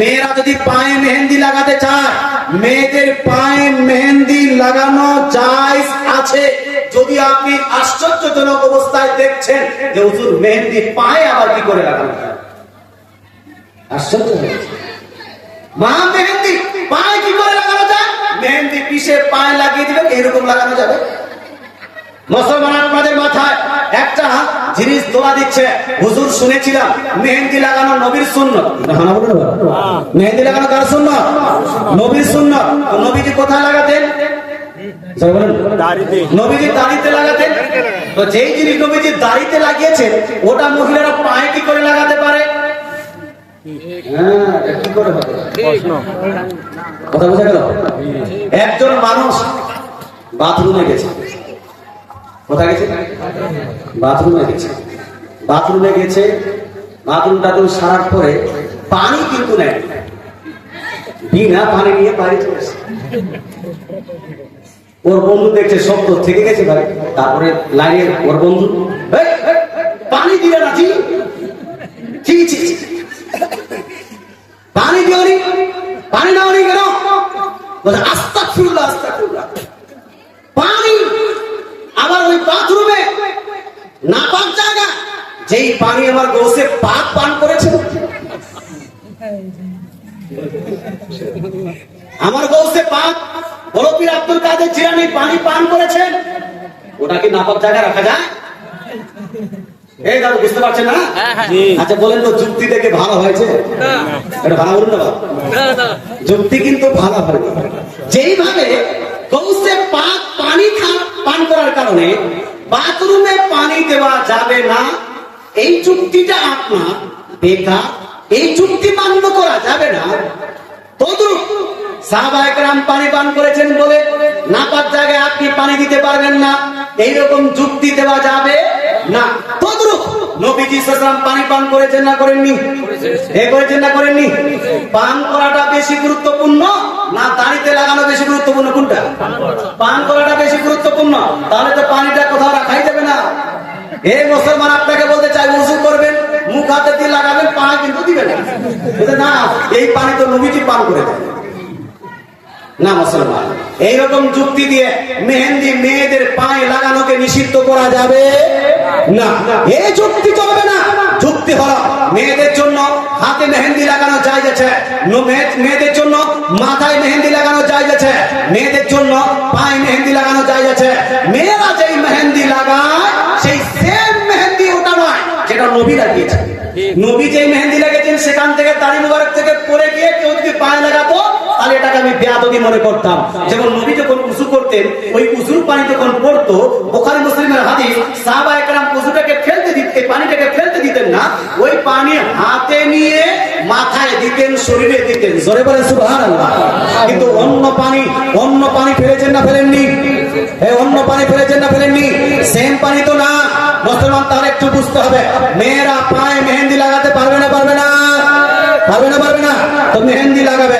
মেয়েরা যদি পায়ে মেহেন্দি লাগাতে চায়, মেয়েদের পায়ে মেহেন্দি লাগানো জায়জ আছে। যদি আপনি আশ্চর্যজনক অবস্থায় দেখছেন যে হুজুর মেহেন্দি পায়ে আবার কি করে লাগানো আশ্চর্য মা, মেহেন্দি পায়ে কি করে লাগানো যায়? মেহেন্দি পিষে পায়ে লাগিয়ে দিবেন, এরকম লাগানো যাবে? মুসলমান আপনাদের একটা জিনিস দোয়া দিচ্ছে। হুজুর শুনেছিলাম মেহেন্দি লাগানো নবীর শূন্য মেহেন্দি লাগানো কার শূন্য নবীর শূন্য নবীজি কোথায় লাগাতেন? দাড়িতে। নবীজি দাড়িতে লাগাতেন? তো যেই জিনিস নবীজি দাড়িতে লাগিয়েছেন ওটা মহিলারা পায়ে কি করে লাগাতে পারে? হ্যাঁ, কথা বোঝা গেল? একজন মানুষ বাথরুমে গেছে। কোথায় গেছে? বাথরুমে গেছে। বাথরুমে গেছে। বাথরুম টাথরুম সারার পরে পানি কিন্তু নেয়। বিনা পানি নিয়ে বাড়ি চলে এসেছে। ওর বন্ধু দেখছে শব্দ থেকে গেছে ভাই। তারপরে লাইনের ওর বন্ধু "এই, এই, পানি দিলে না জি। পানি দিওনি পানি নাওনি কেন? বলে আস্তা ফিরুল্লাহ আস্তা ফিরুল্লাহ পানি আবার ওই বাথরুমে নাপাক জায়গা যেই পানি আমার গোসে পাক পান করেছে আমার গৌসে পাক বলপীর আব্দুল কাদের জিরানি পানি পান করেছেন ওটা কি নাপাক জায়গায় রাখা যায়? এই দাদু বুঝতে পারছেন না? আচ্ছা বলেন তো যুক্তি দেখে ভালো হয়েছে? এটা ভালো বলুন না যুক্তি কিন্তু ভালো হয় যেইভাবে গৌসে পাক পানি খা- পান করার কারণে বাথরুমে পানি দেওয়া যাবে না এই চুক্তিটা আপনার বেকার, এই চুক্তি মান্য করা যাবে না। তদ্রুপ গুরুত্বপূর্ণ না দাড়িতে লাগানো বেশি গুরুত্বপূর্ণ কোনটা? পান করাটা বেশি গুরুত্বপূর্ণ। তাহলে তো পানিটা কোথাও রাখাই যাবে না। এ মুসলমান আপনাকে বলতে কিন্তু দিবেন না। না, এই পানি তো নবীজি পান করে দেন। না, মুসলমান, এইরকম যুক্তি দিয়ে মেহেন্দি মেয়েদের পায়ে লাগানোকে নিষিদ্ধ করা যাবে না। এই যুক্তি চলবে না। যুক্তি হলো, মেয়েদের জন্য হাতে মেহেন্দি লাগানো যায় মেয়েদের জন্য মাথায় মেহেন্দি লাগানো যায় আছে মেয়েদের জন্য পায়ে মেহেন্দি লাগানো যায় আছে মেয়েরা যেই মেহেন্দি লাগায়, সেই সেম মেহেন্দি ওটা নয়, যেটা নবী লাগিয়েছে নবী যেই মেহেন্দি দাড়ি মুবারক থেকে পড়ে গিয়ে কেউ যদি পায়ে লাগাতো, তাহলে এটাকে আমি বেয়াদবি মনে করতাম। যেমন নবী যখন উজু করতেন, ওই উজুর পানি যখন পড়তো মুসলিমের একরাম উজুটাকে ফেলতে দিতে পানিটাকে ফেলতে দিতেন না, ওই পানি হাতে নিয়ে মাথায় দিতেন, শরীরে দিতেন। জোরে কিন্তু অন্য পানি অন্য পানি ফেলেছেন না ফেলেননি? অন্য পানি ফেলেছেন না ফেলেননি? সেম পানি তো না। মুসলমান তাহলে একটু বুঝতে হবে। মেয়েরা পায়ে মেহেন্দি পারবে না পারবে না। তো মেহেন্দি লাগাবে।